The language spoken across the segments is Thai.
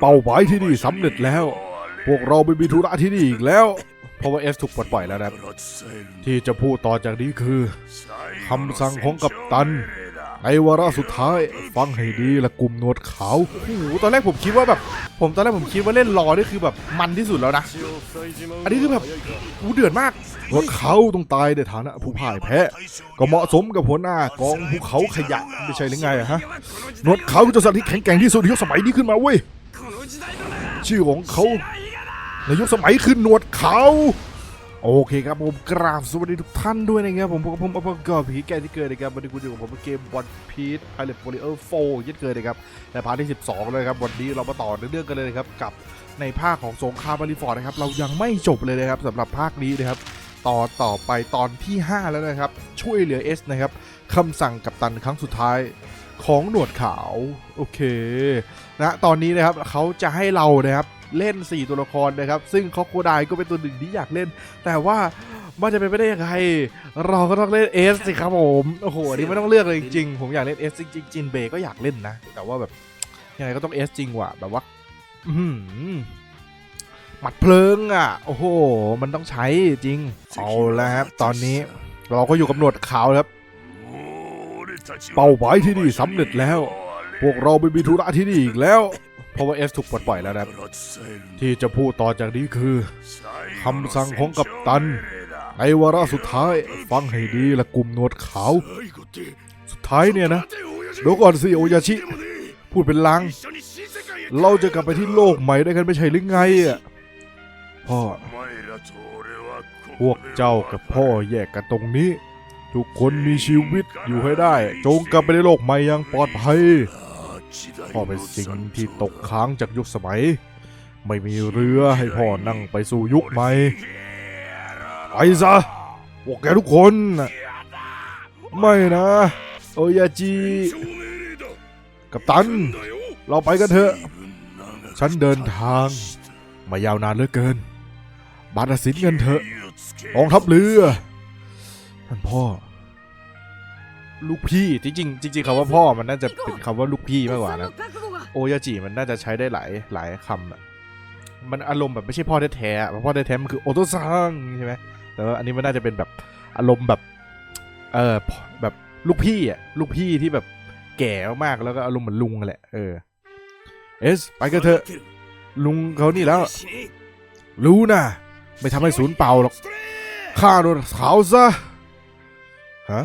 เป้าหมายที่นี่สำเร็จแล้ว พวกเราไม่มีธุระที่นี่อีกแล้ว เพราะว่าเอสถูกปลดปล่อยแล้วนะครับ ที่จะพูดต่อจากนี้คือคำสั่งของกัปตัน ในวาระสุดท้ายฟังให้ดีละกลุ่มหนวดขาวโอ้โหตอนแรกผมคิดว่าแบบ ผมตอนแรกผมคิดว่าเล่นรอนี่คือแบบมันที่สุดแล้วนะ อันนี้คือแบบอู้เดือดมากหนวดขาวต้องตายในฐานะผู้พ่ายแพ้ ก็เหมาะสมกับหัวหน้ากองภูเขาขยะไม่ใช่หรือไงอะฮะหนวดขาวคือเจ้าสัตว์ที่แข็งแกร่งที่สุดในยุคสมัยนี้ขึ้นมาเว้ย ชื่อของเขาในยุคสมัยคือหนวดเขาโอเคครับผมกราบสวัสดีทุกท่านด้วยนะครับผมพบกับผมอัปกบผีแก่ที่เกิดนะครับวันนี้คุณอยู่กับผมในเกมบอลพีทไพเรตโฟลิเออร์โฟยึดเกิดนะครับในพาร์ทที่ 12เลยครับวันนี้เรามาต่อเนื่องกันเลยนะครับกับในภาคของสงครามบาริฟอร์ดนะครับเรายังไม่จบเลยนะครับสำหรับภาคนี้นะครับต่อต่อไปตอนที่ 5 แล้วนะครับ ช่วยเหลือเอสนะครับคำสั่งกับตันครั้งสุดท้าย ของหนวดขาว โอเคนะตอนนี้นะครับเขาจะให้เรานะครับเล่น 4 ตัวละครนะครับ ซึ่งคอโคไดก็เป็นตัวหนึ่งที่อยากเล่น แต่ว่ามันจะเป็นไปได้ยังไง เราก็ต้องเล่นเอสสิครับผม โอ้โหอันนี้ไม่ต้องเลือกเลยจริงๆผมอยากเล่นเอสจริงๆจินเบก็อยากเล่นนะ แต่ว่าแบบยังไงก็ต้องเอสจริงว่ะแบบว่าอื้อหือหมัดเพลิงอะ โอ้โห มันต้องใช้จริง เอาแล้วครับ ตอนนี้เราก็อยู่กับหนวดขาวครับ เป้าหมายที่นี่สำเร็จแล้ว พวกเราไม่มีธุระที่นี่อีกแล้ว เพราะว่าเอสถูกปลดปล่อยแล้วนะที่จะพูดต่อจากนี้คือคำสั่งของกัปตัน ในวาระสุดท้ายฟังให้ดีละกลุ่มหนวดขาว สุดท้ายเนี่ยนะเดี๋ยวก่อนสิโอยาชิ พูดเป็นลาง เราจะกลับไปที่โลกใหม่ด้วยกันไม่ใช่หรือไงอะพ่อพวกเจ้ากับพ่อแยกกันตรงนี้ ทุกคนมีชีวิตอยู่ให้ได้ จงกลับไปในโลกใหม่อย่างปลอดภัยพ่อเป็นสิ่งที่ตกค้างจากยุคสมัย ไม่มีเรือให้พ่อนั่งไปสู่ยุคใหม่ไปซะพวกแกทุกคน ไม่นะ โอยาจิกับตัน เราไปกันเถอะ ฉันเดินทาง มายาวนานเหลือเกิน บาดสินเงินเถอะกองทัพเรือ ท่านพ่อ ลูกพี่จริงๆจริงๆคำว่าพ่อมันน่าจะเป็นคำว่าลูกพี่มากกว่านะโอยาจิมันน่าจะใช้ได้หลายหลายคำอะมันอารมณ์แบบไม่ใช่พ่อแท้ๆอะเพราะพ่อแท้ๆมันคือโอโตซังใช่ไหมแต่ว่าอันนี้มันน่าจะเป็นแบบอารมณ์แบบเออแบบลูกพี่อะลูกพี่ที่แบบแก่มากๆแล้วก็อารมณ์เหมือนลุงนั่นแหละเออเอสไปกันเถอะลุงเขานี่แล้ว รู้นะไม่ทำให้ศูนย์เปล่าหรอกฆ่าโดนขาวซะฮะ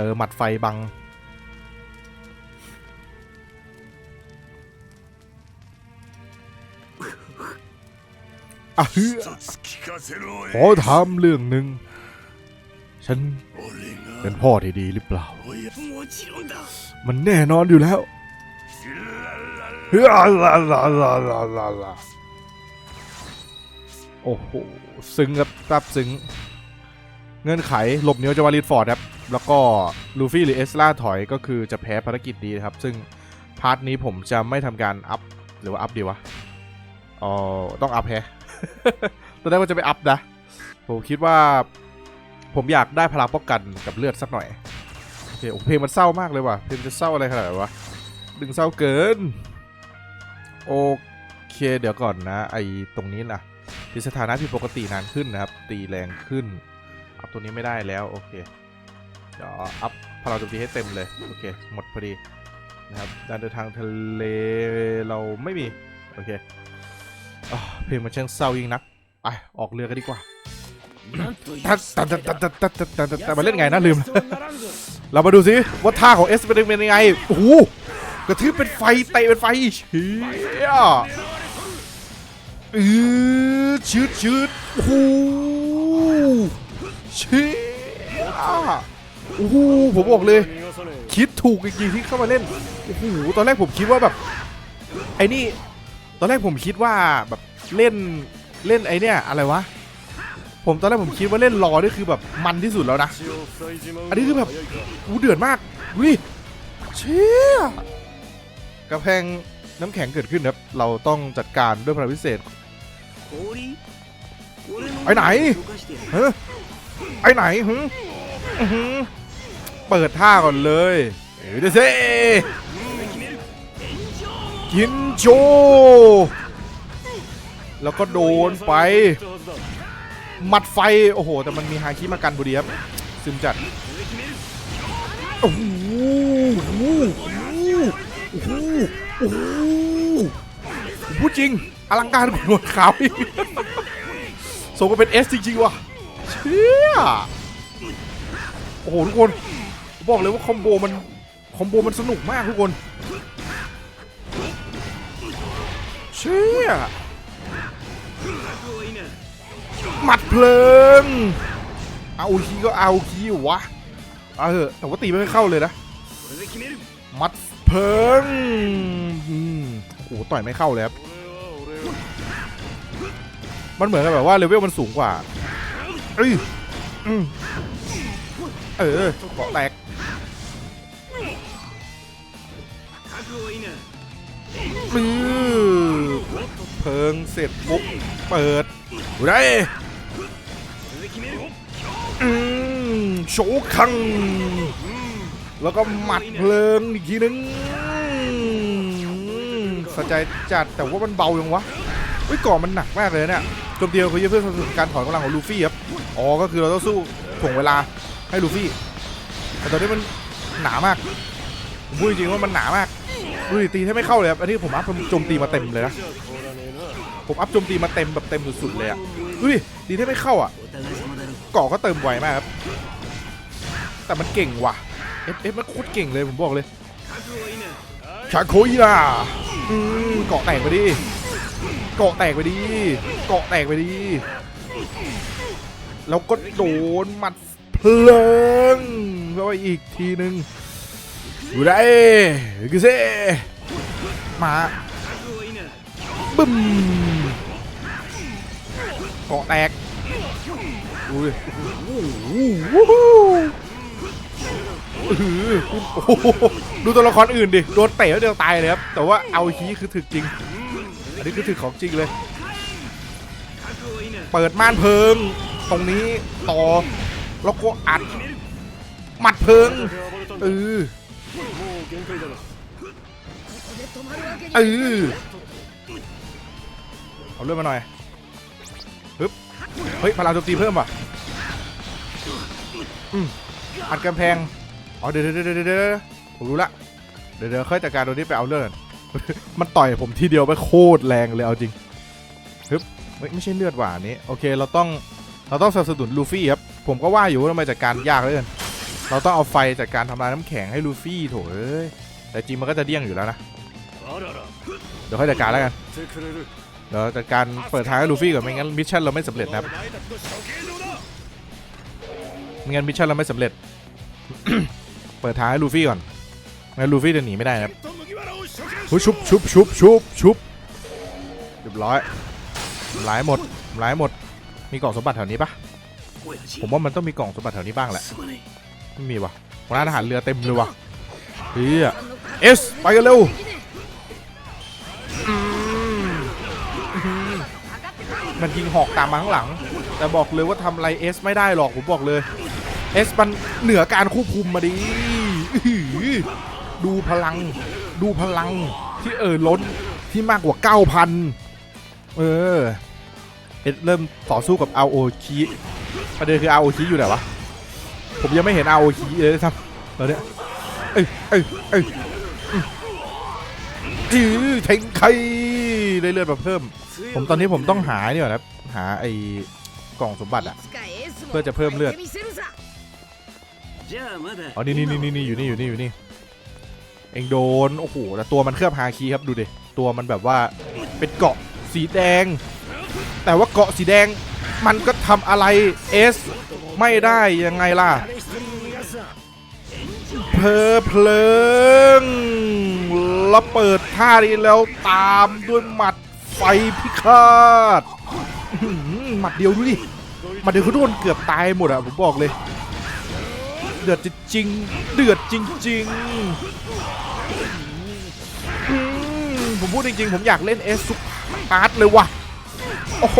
เจอหมัดไฟบังอะเฮือขอถามเรื่องหนึ่ง ฉันเป็นพ่อที่ดีหรือเปล่า มันแน่นอนอยู่แล้วเฮ้ยลาลาลาลาลาลาโอ้โห ซึ้งครับซับซึ้ง เงื่อนไขหลบเหนียวจาวารีดฟอร์ดครับ แล้วก็ลูฟี่หรือเอสลาถอยก็คือจะแพ้ภารกิจนี้นะครับ ซึ่งพาร์ทนี้ผมจะไม่ทำการอัพหรือว่าอัพดีวะอ๋อต้องอัพแฮะตอนแรกว่าจะไปอัพนะ ผมคิดว่า ผมอยากได้พลังป้องกันกับเลือดสักหน่อยโอเคโอเพลงมันเศร้ามากเลยว่ะเพลงจะเศร้าอะไรขนาดวะดึงเศร้าเกิน โอเคเดี๋ยวก่อนนะ ไอตรงนี้นะที่สถานะผิดปกตินานขึ้นนะครับ ตีแรงขึ้นอัพตัวนี้ไม่ได้แล้ว โอเค เดี๋ยวอัพพลังโจมตีให้เต็มเลย โอเค หมดพอดีนะครับการเดินทางทะเลเราไม่มี โอเคอเพลงมันช่างเศร้ายิ่งนักไปออกเรือกันดีกว่าตัดตัดตัดตัดตัดตัดตัดตัดมาเล่นไงนะลืม เรามาดูสิว่าท่าของเอสเป็นยังไง โอ้โหกระทืบเป็นไฟเตะเป็นไฟเชี่ยอือชืดชืดโอ้โหเชี่ย โอ้โหผมบอกเลย คิดถูกจริงๆที่เข้ามาเล่นโอ้โหตอนแรกผมคิดว่าแบบ ไอ้นี่ ตอนแรกผมคิดว่าแบบเล่นเล่นไอเนี่ยอะไรวะ ผมตอนแรกผมคิดว่าเล่นรอนี่คือแบบมันที่สุดแล้วนะ อันนี้คือแบบอู้เดือดมากดูดิเชี่ยกระแพงน้ำแข็งเกิดขึ้นครับ เราต้องจัดการด้วยพลังพิเศษไปไหนเฮ้ไอไหนหึ เปิดท่าก่อนเลยเอเดซกินโจแล้วก็โดนไป หมัดไฟ โอ้โห แต่มันมีฮาคิมากันบุดีครับ ซึมจัด โอ้โหโอ้โหโอ้โหโอ้โหพูดจริง อลังการกว่าหนวดขาวอีกสมกับเป็นเอสจริงๆว่ะ เชี่ย โอ้โห ทุกคน บอกเลยว่าคอมโบมันคอมโบมันสนุกมากทุกคนเชี่ยหมัดเพลิงเอาคีก็เอาคีวะเอาเถอะแต่ว่าตีไม่เข้าเลยนะหมัดเพลิงโอ้ต่อยไม่เข้าเลยครับมันเหมือนกับแบบว่าเลเวลมันสูงกว่าเอ้ยอืมเออเกาะแตก มือเพิงเสร็จปุ๊บเปิดได้อืมโชคัง แล้วก็หมัดเพลิงอีกทีนึงสะใจจัดแต่ว่ามันเบายังวะเฮ้ยก่อนมันหนักมากเลยเนี่ยจมตียวเราคือเพื่อสนับสนุนการถอนกำลังของลูฟี่ครับ อ๋อ ก็คือเราต้องสู้ถ่วงเวลาให้ลูฟี่ แต่ตอนนี้มันหนามากผมพูดจริงว่ามันหนามาก ดูดิตีแทบไม่เข้าเลยครับอันนี้ผมอัพโจมตีมาเต็มเลยนะผมอัพโจมตีมาเต็มแบบเต็มสุดๆเลยอะดูดิตีแทบไม่เข้าอะเกาะก็เติมไวมากครับแต่มันเก่งว่ะเอฟเอฟมันโคตรเก่งเลยผมบอกเลยชาโคยล่ะอืมเกาะแตกไปดิเกาะแตกไปดิเกาะแตกไปดิแล้วก็โดนหมัดเพลิงเข้าไปอีกทีนึง ดูได้กิเซ่มาบึ้มเกาะแตกดูดิโอ้โหอื้อหือโอ้โหดูตัวละครอื่นดิ โดนเตะแล้วเดียวตายเลยครับ แต่ว่าเอาฮีคือถึกจริง อันนี้คือถึกของจริงเลย เปิดม่านเพิง ตรงนี้ต่อ แล้วก็อัด หมัดเพิงเออ เออเอาเลื่อนมาหน่อยฮึบเฮ้ยพลังโจมตีเพิ่มว่ะอืมอัดกำแพงอ๋อเดี๋ยวเดี๋ยวเดี๋ยวเดี๋ยวผมรู้ละเดี๋ยวเดี๋ยวค่อยจัดการตัวนี้ไปเอาเลื่อนมันต่อยผมทีเดียวไปโคตรแรงเลยเอาจริงฮึบไม่ใช่เลือดหวานนี้โอเคเราต้องเราต้องสนับสนุนลูฟี่ครับผมก็ว่าอยู่ว่าทำไมจัดการยากเหลยกัน เราต้องเอาไฟจัดการทำลายน้ำแข็งให้ลูฟี่โถเอ้ยแต่จริงมันก็จะเดี้ยงอยู่แล้วนะ เดี๋ยวค่อยจัดการแล้วกัน เดี๋ยวจัดการเปิดทางให้ลูฟี่ก่อนไม่งั้นมิชชั่นเราไม่สำเร็จนะครับไม่งั้นมิชชั่นเราไม่สำเร็จ เปิดทางให้ลูฟี่ก่อนงั้นลูฟี่จะหนีไม่ได้นะครับหุยชุบชุบชุบชุบชุบเรียบร้อยทำลายหมดทำลายหมด มีกล่องสมบัติแถวนี้ปะผมว่ามันต้องมีกล่องสมบัติแถวนี้บ้างแหละ ไม่มีวะร้านอาหารเรือเต็มเลยวะเฮียเอสไปกันเร็วมันยิงหอกตามมาข้างหลัง แต่บอกเลยว่าทำอะไรเอสไม่ได้หรอกผมบอกเลยเอสมันเหนือการควบคุมมาดิอื้อหือดูพลัง ดูพลังที่เอ่อล้นที่มากกว่า 9,000 เออ เอสเริ่มต่อสู้กับอาโอคีประเด็นคืออาโอคีอยู่ไหนวะ ผมยังไม่เห็นเอาโอคีเลยนะครับตอนเนี้ยเอ้ยเอ้ยเอ้ยอือเทงไคได้เลือดมาเพิ่ม ผมตอนนี้ผมต้องหาเนี่ยนะครับหาไอ้กล่องสมบัติอะเพื่อจะเพิ่มเลือดอ๋อนี่นี่นี่นี่อยู่นี่อยู่นี่อยู่นี่เองโดนโอ้โหแต่ตัวมันเคลือบฮาคีครับดูดิตัวมันแบบว่าเป็นเกาะสีแดง แต่ว่าเกาะสีแดงมันก็ทำอะไรเอส ไม่ได้ยังไงล่ะ เพลอเพลิงแล้วเปิดท่านี้แล้วตามด้วยหมัดไฟพิฆาตหมัดเดียวดูดิหมัดเดียวเขาโดนเกือบตายหมดอะผมบอกเลย เดือดจริง เดือดจริงๆผมพูดจริงๆ ผมอยากเล่นเอสซุปปาร์ตเลยว่ะ โอ้โห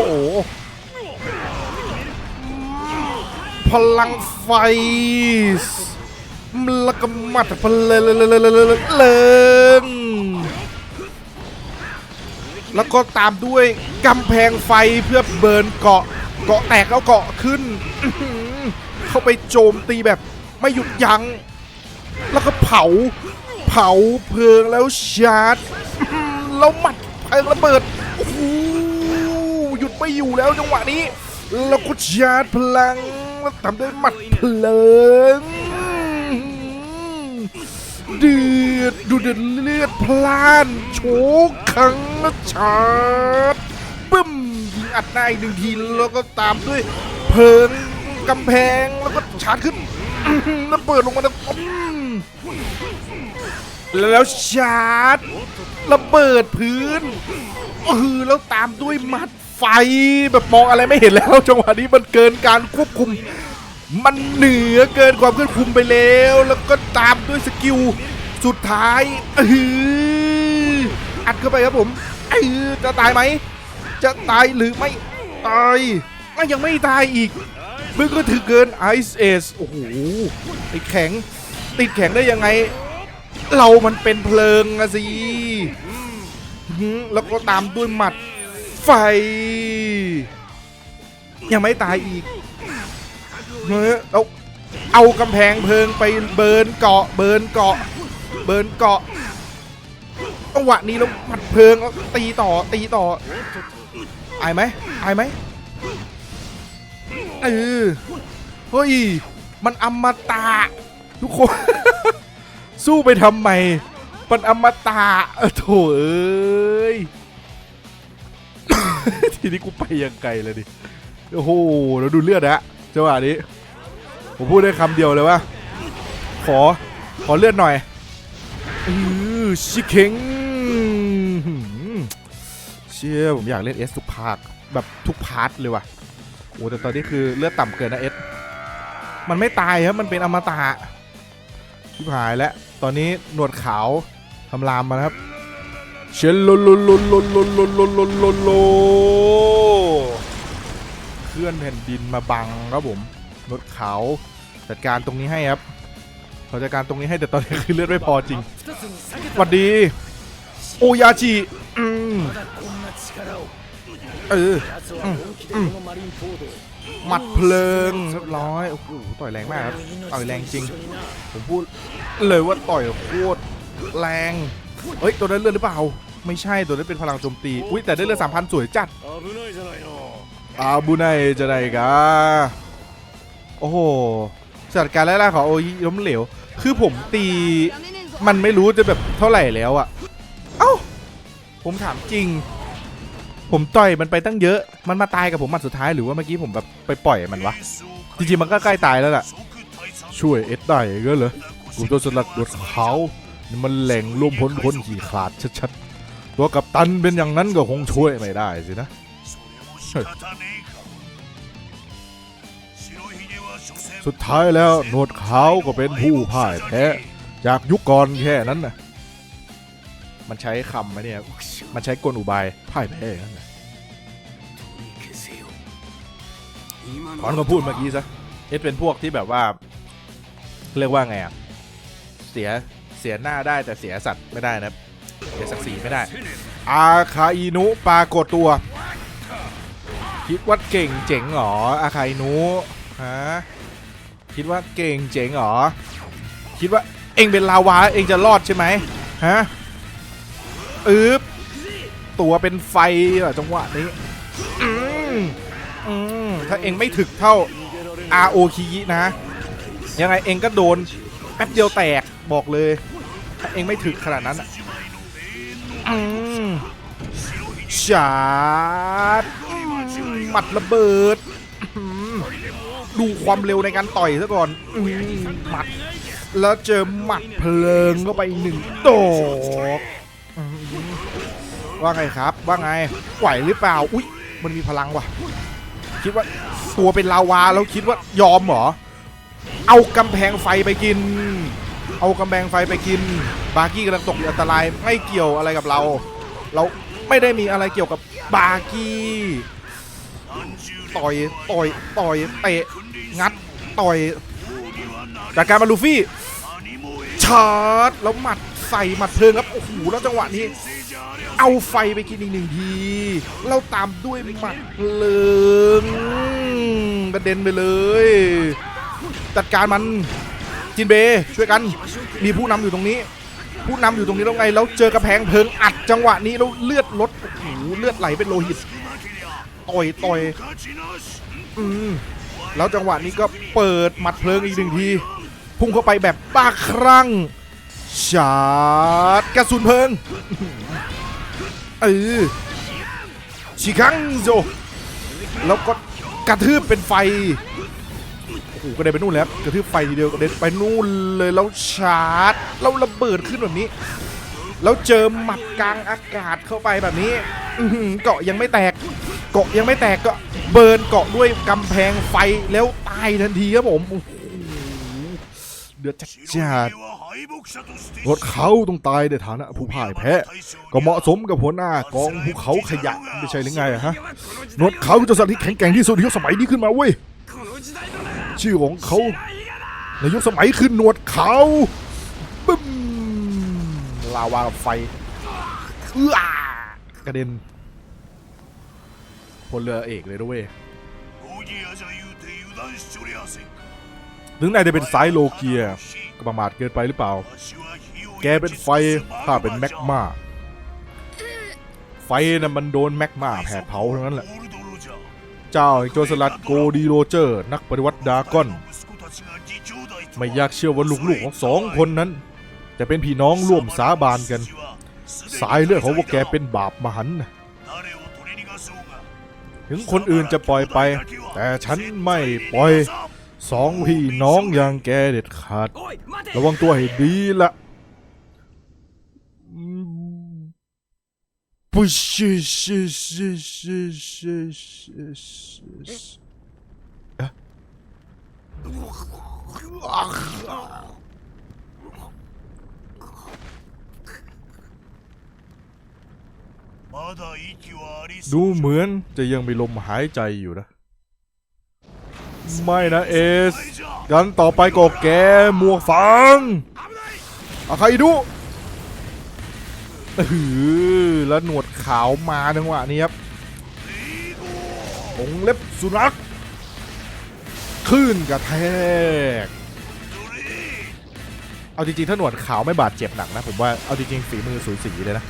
พลังไฟแล้วก็มัดเพลิงแล้วก็ตามด้วยกำแพงไฟเพื่อเบิร์นเกาะ เกาะแตกแล้วเกาะขึ้น เข้าไปโจมตีแบบไม่หยุดยัง้ง แล้วก็เผา เผาเพลิงแล้วชาร์จ แล้วหมัดเพลิงระเบิด โอ้โห หยุดไม่อยู่แล้วจังหวะนี้ แล้วก็ชาร์จพลัง แล้วทำด้วยหมัดเพลิงเดือดดูเดือดเลือดพล่านโชกขังแล้วชาร์จบึ้มยิงอัดหน้าอีกหนึ่งทีแล้วก็ตามด้วยเพลิงกำแพงแล้วก็ชาร์จขึ้นแล้วเปิดลงมาแล้วมแล้วชาร์จระเบิดพื้นเออแล้วตามด้วยหมัด ไฟแบบมองอะไรไม่เห็นแล้วจังหวะนี้มันเกินการควบคุม มันเหนือเกินความควบคุมไปแล้ว แล้วก็ตามด้วยสกิลสุดท้ายเอออัดเข้าไปครับผมเออจะตายไหม จะตายหรือไม่ตายไม่ยังไม่ตายอีกมึงก็ถือเกินไอซ์เอสโอ้โหติดแข็ง ติดแข็งได้ยังไง เรามันเป็นเพลิงอะสิแล้วก็ตามด้วยหมัด ไฟ ยังไม่ตายอีกเฮ้ยเอาเอากำแพงเพลิงไปเบิร์นเกาะเบิร์นเกาะ เบิร์นเกาะจังหวะนี้แล้วหมัดเพลิงแล้วตีต่อตีต่ออายไหมอายไหมเออเฮ้ย มันอมตะทุกคน สู้ไปทำไมมันอมตะเออโถเอ้ย ทีนี้กูไปยังไกลเลยดิ โอ้โหแล้วดูเลือดนะจังหวะนี้ ผมพูดได้คำเดียวเลยว่า ขอ ขอเลือดหน่อยอือชิเค็งเชี่ยผมอยากเล่นเอสทุกภาคแบบทุกพาร์ทเลยว่ะ โอ้แต่ตอนนี้คือเลือดต่ำเกินนะเอสมันไม่ตายครับ มันเป็นอมตะชิบหายแล้ว ตอนนี้หนวดขาวทำลามมาครับ เชลโลโลโลโลโลโลโลโลโลโลเคลื่อนแผ่นดินมาบังครับผมหนวดขาจัดการตรงนี้ให้ครับเขาจัดการตรงนี้ให้แต่ตอนนี้คือเลือดไม่พอจริงสวัสดี โอยาจิอืมเออหมัดเพลิงเรียบร้อยโอ้โหต่อยแรงมากครับต่อยแรงจริง ผมพูดเลยว่าต่อยโคตรแรง เฮ้ยตัวนั้นเลือดหรือเปล่า ไม่ใช่ตัวนั้นเป็นพลังโจมตี อุ้ยแต่ได้เลือดสามพันสวยจัดอาบุไนจะไหนกาโอ้โหสจัดการไล่ล่าของโอ้ยล้มเหลว คือผมตีมันไม่รู้จะแบบเท่าไหร่แล้วอะเอ้า ผมถามจริง ผมต่อยมันไปตั้งเยอะ มันมาตายกับผมมันสุดท้ายหรือว่าเมื่อกี้ผมแบบไปปล่อยมันวะ จริงๆมันก็ใกล้ตายแล้วล่ะ ช่วยเอสได้ก็เหรอกูตัวสลัดดวดเขา นี่มันแหล่งรวมพ้นพ้นขี่ขาดชัดๆ ตัวกับตันเป็นอย่างนั้นก็คงช่วยไม่ได้สินะ สุดท้ายแล้วหนวดขาวก็เป็นผู้พ่ายแพ้จากยุคก่อนแค่นั้นนะมันใช้คำไหมเนี่ย มันใช้กลอุบายพ่ายแพ้อย่างนั้นนะถอนคำพูดเมื่อกี้ซะ เอสเป็นพวกที่แบบว่า เรียกว่าไงอะ เสีย เสียหน้าได้แต่เสียสัตว์ไม่ได้นะเสียศักดิ์ศรีไม่ได้ อาคาอินุปรากฏตัว คิดว่าเก่งเจ๋งเหรออาคาอินุฮะคิดว่าเก่งเจ๋งเหรอคิดว่าเองเป็นลาวาเองจะรอดใช่ไหมฮะอึบตัวเป็นไฟเหรอจังหวะนี้อืมอืมถ้าเองไม่ถึกเท่า R O คิยินะ ยังไงเองก็โดนแป๊บเดียวแตก บอกเลย ถ้าเองไม่ถึกขนาดนั้นอะอืมชาร์จอืมหมัดระเบิดอืมดูความเร็วในการต่อยซะก่อนอืมหมัด แล้วเจอหมัดเพลิงเข้าไปหนึ่งดอกอืมว่าไงครับ ว่าไง ไหวหรือเปล่า อุ๊ย มันมีพลังว่ะ คิดว่าตัวเป็นลาวาแล้วคิดว่ายอมเหรอ เอากำแพงไฟไปกิน เอากำแพงไฟไปกิน บาร์กี้กำลังตกอยู่อันตรายไม่เกี่ยวอะไรกับเรา เราไม่ได้มีอะไรเกี่ยวกับบาร์กี้ต่อยต่อยต่อยเตะงัดต่อยจากการมาลูฟี่ชาร์จแล้วหมัดใส่หมัดเพลิงครับโอ้โหแล้วจังหวะนี้ เอาไฟไปกินอีกหนึ่งทีแล้วตามด้วยหมัดเพลิงกระเด็นไปเลย จัดการมัน จินเบช่วยกันมีผู้นำอยู่ตรงนี้ ผู้นำอยู่ตรงนี้แล้วไงแล้วเจอกระแพงเพลิงอัดจังหวะนี้แล้วเลือดลดโอ้โหเลือดไหลเป็นโลหิตต่อยต่อยอืมแล้วจังหวะนี้ก็เปิดหมัดเพลิงอีกหนึ่งทีพุ่งเข้าไปแบบบ้าคลั่งชาร์จกระสุนเพลิงเออชิคังโจแล้วก็กระทืบเป็นไฟ อ้โหกระเด็นไปนู่นแล้วกระทืบไฟทีเดียวกระเด็นไปนู่นเลยแล้วชาร์จแล้วระเบิดขึ้นแบบนี้ แล้วเจอหมัดกลางอากาศเข้าไปแบบนี้เกาะยังไม่แตก เกาะยังไม่แตกก็เบิร์นเกาะด้วยกำแพงไฟแล้วตายทันทีครับผมเดือดจัดจัดรถเขาต้องตายในฐานะผู้พ่ายแพ้ ก็เหมาะสมกับหัวหน้ากองภูเขาขยะไม่ใช่หรือไงฮะหนวดเขาจ้าสัตว์ที่แข็งแกร่งที่สุดในยุคสมัยนี้ขึ้นมาเว้ย ชื่อของเขาในยุคสมัยคือหนวดเขาบึ้มลาวากับไฟเอื้อกระเด็นพลเรือเอกเลยด้วยถึงนายจะเป็นสายโลเกียก็ประมาทเกินไปหรือเปล่า แกเป็นไฟข้าเป็นแมกมาไฟน่ะมันโดนแมกมาแผดเผาทั้งนั้นแหละ เจ้าแห่งโจรสลัดโกดีโรเจอร์ นักปฏิวัติดากอน ไม่อยากเชื่อว่าลูกๆของสองคนนั้น จะเป็นพี่น้องร่วมสาบานกัน สายเลือดของพวกแกเป็นบาปมหันต์นะถึงคนอื่นจะปล่อยไป แต่ฉันไม่ปล่อยสองพี่น้องอย่างแกเด็ดขาด ระวังตัวให้ดีละ 不是是是是是是是。ดูเหมือนจะยังมีลมหายใจอยู่นะ ไม่นะเอส กันต่อไปก็แกหมวกฟังอาใครดู เออแล้วหนวดขาวมาจังหวะนี้ครับองเล็บสุนัขขึ้นกระแทก เอาจริงๆถ้าหนวดขาวไม่บาดเจ็บหนักนะ ผมว่าเอาจริงๆฝีมือสูสีเลยนะ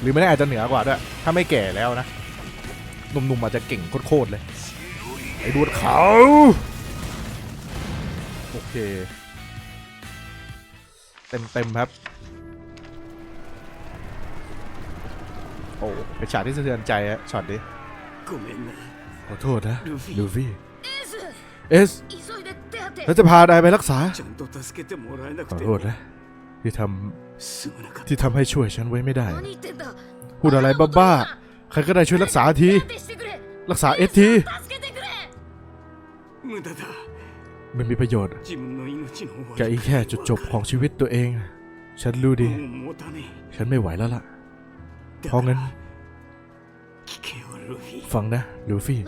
หรือไม่แน่อาจจะเหนือกว่าด้วย ถ้าไม่แก่แล้วนะ หนุ่มๆอาจจะเก่งโคตรๆเลย ไอ้หนวดขาว โอเค เต็มๆครับ โอ้เป็นฉากที่สะเทือนใจอะช็อตนี้ขอโทษนะลูฟี่เอสเราจะพานายไปรักษาขอโทษนะที่ทำที่ทำให้ช่วยฉันไว้ไม่ได้ พูดอะไรบ้าๆใครก็ได้ช่วยรักษาที รักษาเอสทีไม่มีประโยชน์แกอีกแค่จุดจบของชีวิตตัวเอง ฉันรู้ดี ฉันไม่ไหวแล้วล่ะ เพราะงั้น ฟังนะลูฟี่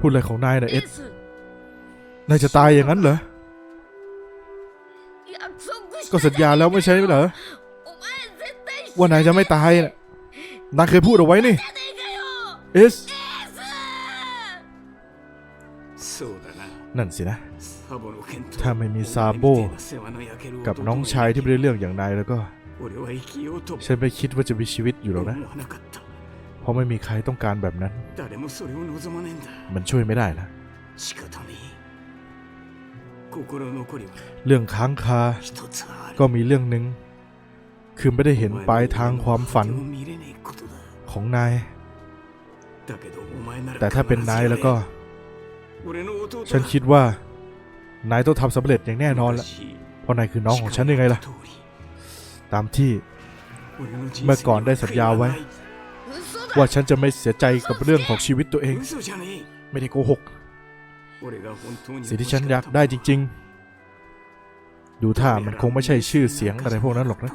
พูดอะไรของนายนะเอ็ดนายจะตายอย่างนั้นเหรอ ก็สัญญาแล้วไม่ใช่เหรอ ว่านายจะไม่ตายนะนายเคยพูดเอาไว้นี่ เอส นั่นสินะ ถ้าไม่มีซาโบ กับน้องชายที่ไม่ได้เรื่องอย่างนายแล้วก็ ฉันไม่คิดว่าจะมีชีวิตอยู่หรอกนะ เพราะไม่มีใครต้องการแบบนั้น มันช่วยไม่ได้ละเรื่องค้างคา ก็มีเรื่องหนึ่ง คือไม่ได้เห็นปลายทางความฝันของนาย แต่ถ้าเป็นนายแล้วก็ ฉันคิดว่า นายต้องทำสำเร็จอย่างแน่นอนละเพราะนายคือน้องของฉันยังไงล่ะ ตามที่เมื่อก่อนได้สัญญาไว้ ว่าฉันจะไม่เสียใจกับเรื่องของชีวิตตัวเอง ไม่ได้โกหกสิ่งที่ฉันอยากได้จริง ๆ ดูท่ามันคงไม่ใช่ชื่อเสียงอะไรพวกนั้นหรอกนะ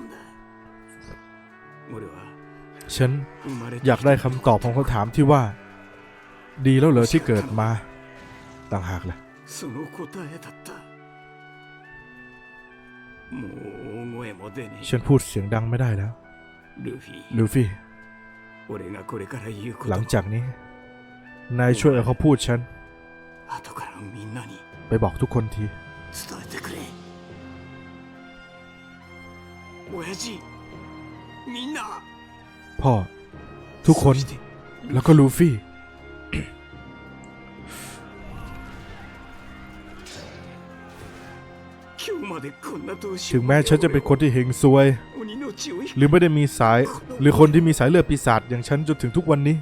ฉันอยากได้คำตอบของคำถามที่ว่า ดีแล้วเหรอที่เกิดมา ต่างหากแหละ ฉันพูดเสียงดังไม่ได้แล้ว ลูฟี่ หลังจากนี้ นายช่วยเอาเขาพูดฉัน ไปบอกทุกคนทีพ่อ ทุกคน แล้วก็ลูฟี่ ถึงแม้ฉันจะเป็นคนที่เฮงซวย หรือไม่ได้มีสาย หรือคนที่มีสายเลือดปีศาจอย่างฉันจนถึงทุกวันนี้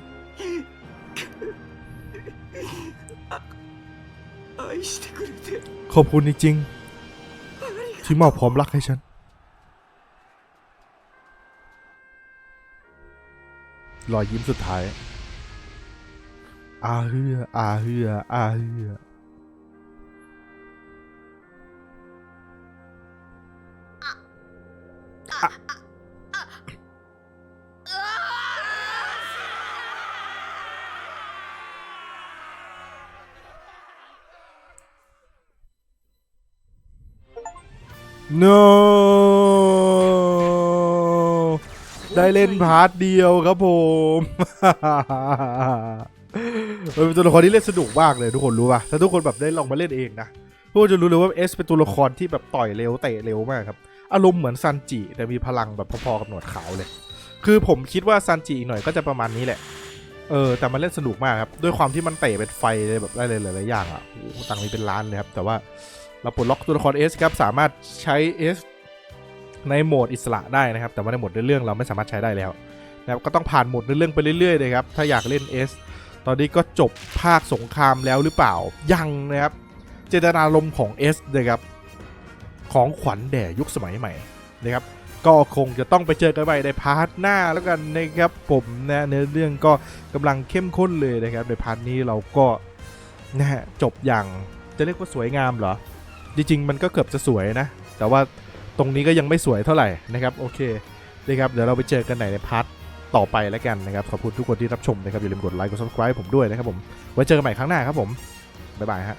ขอบคุณจริงๆที่มอบความรักให้ฉัน รอยยิ้มสุดท้ายอาเฮืออาเฮืออาเฮือ no ได้เล่นพาร์ทเดียวครับผมเออเป็นตัวละครที่เล่นสนุกมากเลยทุกคนรู้ป่ะ ถ้าทุกคนแบบได้ลองมาเล่นเองนะทุกจะรู้เลยว่าเอสเป็นตัวละครที่แบบต่อยเร็วเตะเร็วมากครับ อารมณ์เหมือนซันจิแต่มีพลังแบบพอๆกับหนวดขาวเลย คือผมคิดว่าซันจิหน่อยก็จะประมาณนี้แหละ เออ แต่มันเล่นสนุกมากครับ ด้วยความที่มันเตะเป็นไฟเลยแบบได้เลยหลายๆอย่างอะโอ้ตังมีเป็นล้านเลยครับ แต่ว่าเราปลดล็อกตัวละคร S ครับ สามารถใช้ S ในโหมดอิสระได้นะครับ แต่ว่าในโหมดเรื่องเราไม่สามารถใช้ได้แล้วนะครับก็ต้องผ่านโหมดเรื่องไปเรื่อยๆเลยครับ ถ้าอยากเล่น S ตอนนี้ก็จบภาคสงครามแล้วหรือเปล่า ยังนะครับ เจตนารมณ์ของ S นะครับ ของขวัญแด่ยุคสมัยใหม่นะครับก็คงจะต้องไปเจอกันใหม่ในพาร์ทหน้าแล้วกันนะครับผมนะเนื้อเรื่องก็กำลังเข้มข้นเลยนะครับในพาร์ทนี้เราก็นะฮะจบอย่างจะเรียกว่าสวยงามเหรอ จริงๆ มันก็เกือบจะสวยนะ แต่ว่าตรงนี้ก็ยังไม่สวยเท่าไหร่นะครับโอเคนะครับเดี๋ยวเราไปเจอกันไหนในพาร์ทต่อไปแล้วกันนะครับขอบคุณทุกคนที่รับชมนะครับอย่าลืมกดไลค์กด subscribe ผมด้วยนะครับผมไว้เจอกันใหม่ครั้งหน้าครับผมบ๊ายบายฮะ